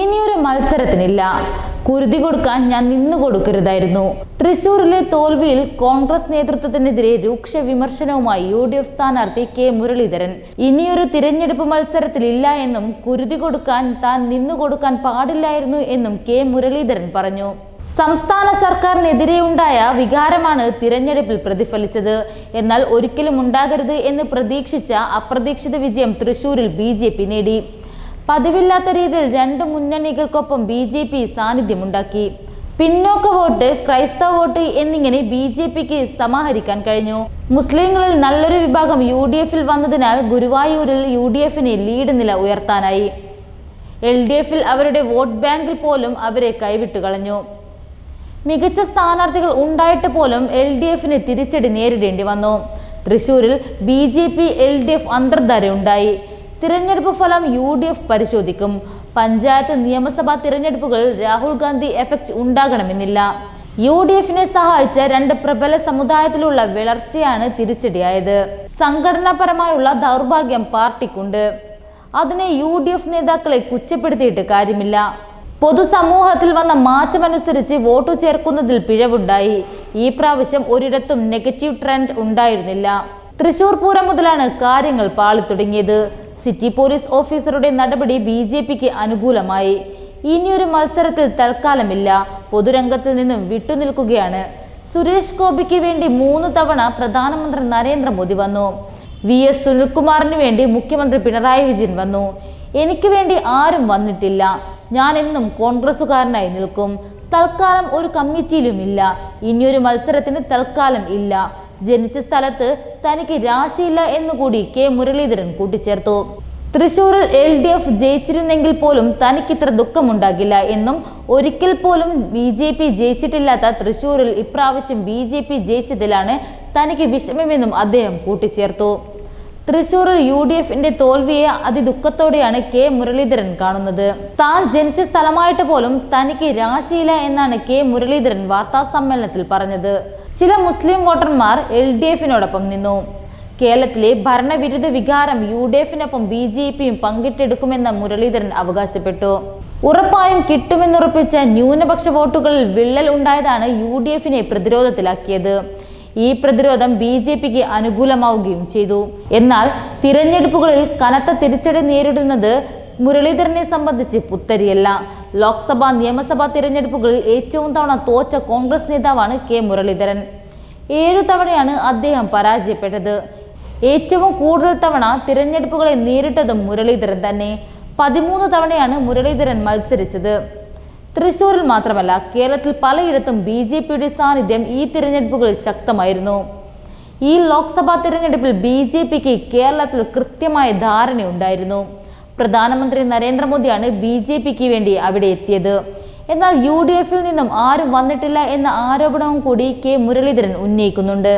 ഇനിയൊരു മത്സരത്തിനില്ല. കുരുതി കൊടുക്കാൻ ഞാൻ നിന്നു കൊടുക്കരുതായിരുന്നു. തൃശൂരിലെ തോൽവിയിൽ കോൺഗ്രസ് നേതൃത്വത്തിനെതിരെ രൂക്ഷ വിമർശനവുമായി യു ഡി എഫ് സ്ഥാനാർത്ഥി കെ മുരളീധരൻ. ഇനിയൊരു തിരഞ്ഞെടുപ്പ് മത്സരത്തിൽ ഇല്ല എന്നും കുരുതി കൊടുക്കാൻ താൻ നിന്നു കൊടുക്കാൻ പാടില്ലായിരുന്നു എന്നും കെ മുരളീധരൻ പറഞ്ഞു. സംസ്ഥാന സർക്കാരിനെതിരെ ഉണ്ടായ വികാരമാണ് തിരഞ്ഞെടുപ്പിൽ പ്രതിഫലിച്ചത്. എന്നാൽ ഒരിക്കലും ഉണ്ടാകരുത് എന്ന് പ്രതീക്ഷിച്ച അപ്രതീക്ഷിത വിജയം തൃശൂരിൽ ബി നേടി. പതിവില്ലാത്ത രീതിയിൽ രണ്ട് മുന്നണികൾക്കൊപ്പം ബി ജെ പി സാന്നിധ്യമുണ്ടാക്കി. പിന്നോക്ക വോട്ട് ക്രൈസ്തവ വോട്ട് എന്നിങ്ങനെ ബി ജെ പിക്ക് സമാഹരിക്കാൻ കഴിഞ്ഞു. മുസ്ലിങ്ങളിൽ നല്ലൊരു വിഭാഗം യു ഡി എഫിൽ വന്നതിനാൽ ഗുരുവായൂരിൽ യു ഡി എഫിന് ലീഡ് നില ഉയർത്താനായി. എൽ ഡി എഫിൽ അവരുടെ വോട്ട് ബാങ്കിൽ പോലും അവരെ കൈവിട്ട് കളഞ്ഞു. മികച്ച സ്ഥാനാർത്ഥികൾ ഉണ്ടായിട്ട് പോലും എൽ ഡി എഫിന് തിരിച്ചടി നേരിടേണ്ടി വന്നു. തൃശൂരിൽ B J P L D F അന്തർധാരയുണ്ടായി തിരഞ്ഞെടുപ്പ് ഫലം യു ഡി എഫ് പരിശോധിക്കും. പഞ്ചായത്ത് നിയമസഭാ തിരഞ്ഞെടുപ്പുകളിൽ രാഹുൽ ഗാന്ധി എഫക്റ്റ് ഉണ്ടാകണമെന്നില്ല. യു ഡി എഫിനെ സഹായിച്ച രണ്ട് പ്രബല സമുദായത്തിലുള്ള വളർച്ചയാണ് തിരിച്ചടിയായത്. സംഘടനാപരമായുള്ള ദൗർഭാഗ്യം പാർട്ടിക്കുണ്ട്. അതിനെ യു ഡി എഫ് നേതാക്കളെ കുറ്റപ്പെടുത്തിയിട്ട് കാര്യമില്ല. പൊതുസമൂഹത്തിൽ വന്ന മാറ്റമനുസരിച്ച് വോട്ട് ചേർക്കുന്നതിൽ പിഴവുണ്ടായി. ഈ പ്രാവശ്യം ഒരിടത്തും നെഗറ്റീവ് ട്രെൻഡ് ഉണ്ടായിരുന്നില്ല. തൃശൂർ പൂരം മുതലാണ് കാര്യങ്ങൾ പാളിത്തുടങ്ങിയത്. സിറ്റി പോലീസ് ഓഫീസറുടെ നടപടി ബി ജെ പിക്ക് അനുകൂലമായി. ഇനിയൊരു മത്സരത്തിൽ തൽക്കാലമില്ല. പൊതുരംഗത്തിൽ നിന്നും വിട്ടുനിൽക്കുകയാണ്. സുരേഷ് ഗോപിക്ക് വേണ്ടി മൂന്ന് തവണ പ്രധാനമന്ത്രി നരേന്ദ്രമോദി വന്നു. വി എസ് സുനിൽകുമാറിന് വേണ്ടി മുഖ്യമന്ത്രി പിണറായി വിജയൻ വന്നു. എനിക്ക് വേണ്ടി ആരും വന്നിട്ടില്ല. ഞാൻ എന്നും കോൺഗ്രസുകാരനായി നിൽക്കും. തൽക്കാലം ഒരു കമ്മിറ്റിയിലും ഇല്ല ഇനിയൊരു മത്സരത്തിന് തൽക്കാലം ഇല്ല. ജനിച്ച സ്ഥലത്ത് തനിക്ക് രാശിയില്ല എന്നുകൂടി കെ മുരളീധരൻ കൂട്ടിച്ചേർത്തു. തൃശൂരിൽ എൽ ഡി എഫ് ജയിച്ചിരുന്നെങ്കിൽ പോലും തനിക്കിത്ര ദുഃഖമുണ്ടാകില്ല എന്നും ഒരിക്കൽ പോലും ബി ജെ പി ജയിച്ചിട്ടില്ലാത്ത തൃശൂരിൽ ഇപ്രാവശ്യം ബി ജെ പി ജയിച്ചതിലാണ് തനിക്ക് വിഷമമെന്നും അദ്ദേഹം കൂട്ടിച്ചേർത്തു. തൃശൂരിൽ യു ഡി എഫിന്റെ തോൽവിയെ അതിദുഃഖത്തോടെയാണ് കെ മുരളീധരൻ കാണുന്നത്. താൻ ജനിച്ച സ്ഥലമായിട്ട് പോലും തനിക്ക് രാശിയില്ല എന്നാണ് കെ മുരളീധരൻ വാർത്താ സമ്മേളനത്തിൽ പറഞ്ഞത്. ചില മുസ്ലിം വോട്ടർമാർ എൽ ഡി എഫിനോടൊപ്പം നിന്നു. കേരളത്തിലെ ഭരണവിരുദ്ധ വികാരം യു ഡി എഫിനൊപ്പം ബി ജെ പിയും പങ്കിട്ടെടുക്കുമെന്ന് മുരളീധരൻ അവകാശപ്പെട്ടു. ഉറപ്പായും കിട്ടുമെന്നുറപ്പിച്ച ന്യൂനപക്ഷ വോട്ടുകളിൽ വിള്ളൽ ഉണ്ടായതാണ് യു ഡി എഫിനെ പ്രതിരോധത്തിലാക്കിയത്. ഈ പ്രതിരോധം ബി ജെ പിക്ക് അനുകൂലമാവുകയും ചെയ്തു. എന്നാൽ തിരഞ്ഞെടുപ്പുകളിൽ കനത്ത തിരിച്ചടി നേരിടുന്നത് മുരളീധരനെ സംബന്ധിച്ച് പുത്തരിയല്ല. ലോക്സഭാ നിയമസഭാ തിരഞ്ഞെടുപ്പുകളിൽ ഏറ്റവും തവണ തോറ്റ കോൺഗ്രസ് നേതാവാണ് കെ മുരളീധരൻ. ഏഴു തവണയാണ് അദ്ദേഹം പരാജയപ്പെട്ടത്. ഏറ്റവും കൂടുതൽ തവണ തിരഞ്ഞെടുപ്പുകളെ നേരിട്ടതും മുരളീധരൻ തന്നെ. പതിമൂന്ന് തവണയാണ് മുരളീധരൻ മത്സരിച്ചത്. തൃശൂരിൽ മാത്രമല്ല കേരളത്തിൽ പലയിടത്തും ബി ജെ പിയുടെ സാന്നിധ്യം ഈ തിരഞ്ഞെടുപ്പുകളിൽ ശക്തമായിരുന്നു. ഈ ലോക്സഭാ തിരഞ്ഞെടുപ്പിൽ ബി ജെ പിക്ക് കേരളത്തിൽ കൃത്യമായ ധാരണയുണ്ടായിരുന്നു. പ്രധാനമന്ത്രി നരേന്ദ്രമോദിയാണ് ബി ജെ പിക്ക് വേണ്ടി അവിടെ എത്തിയത്. എന്നാൽ യു ഡി എഫിൽ നിന്നും ആരും വന്നിട്ടില്ല എന്ന ആരോപണവും കൂടി കെ മുരളീധരൻ ഉന്നയിക്കുന്നുണ്ട്.